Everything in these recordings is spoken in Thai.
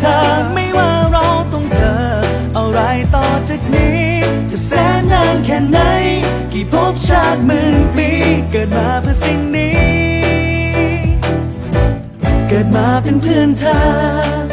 เธอ ไม่ว่าเราต้องเจอ อะไรต่อจากนี้ จะแสนนานแค่ไหน กี่ภพชาติหมื่นปี เกิดมาเพื่อสิ่งนี้ เกิดมาเป็นเพื่อนเธอ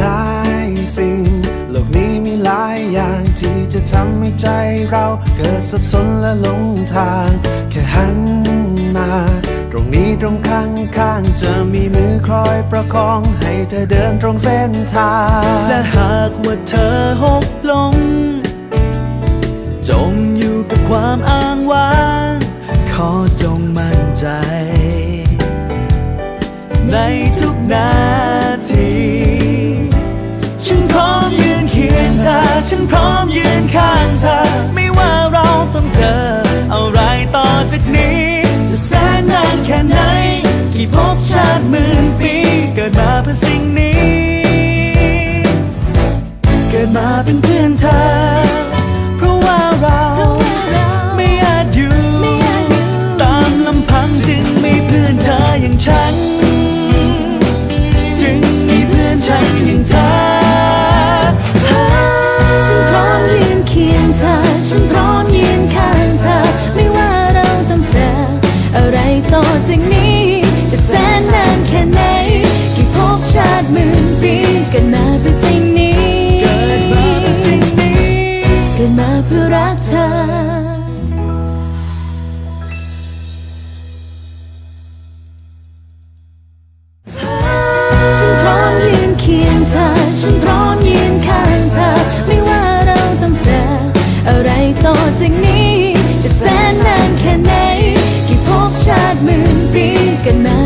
หลายสิ่ง โลกนี้มีหลายอย่างที่จะทำให้ใจเราเกิดสับสนและหลงทาง แค่หันมา ตรงนี้ตรงข้างข้างจะมีมือคอยประคองให้เธอเดินตรงเส้นทาง และหากว่าเธอหกลงจมอยู่กับความอ้างว้างขอจงมั่นใจ ในทุกนาที สิ่งนี้ เกิดมาเป็นเพื่อนเธอ เพราะว่าเราไม่อาจอยู่ ตามลำพังจึงมีเพื่อนเธออย่างฉัน จึงมีเพื่อนฉันอย่างเธอฉันพร้อมยืนเคียงเธอ ฉันพร้อมยืนข้างเธอ ไม่ว่าเราต้องเจออะไรต่อจากนี้ ชาติหมื่นปีเกิดมาเพื่อสิ่งนี้ เกิดมาเพื่อสิ่งนี้ เกิดมาเพื่อรักเธอฉันพร้อมยืนเคียงเธอฉันพร้อมยืนข้างเธอ ไม่ว่าเราต้องเจอ อะไรต่อจากนี้ จะแสนนานแค่ไหน กี่ภพชาติหมื่นปีกิดมา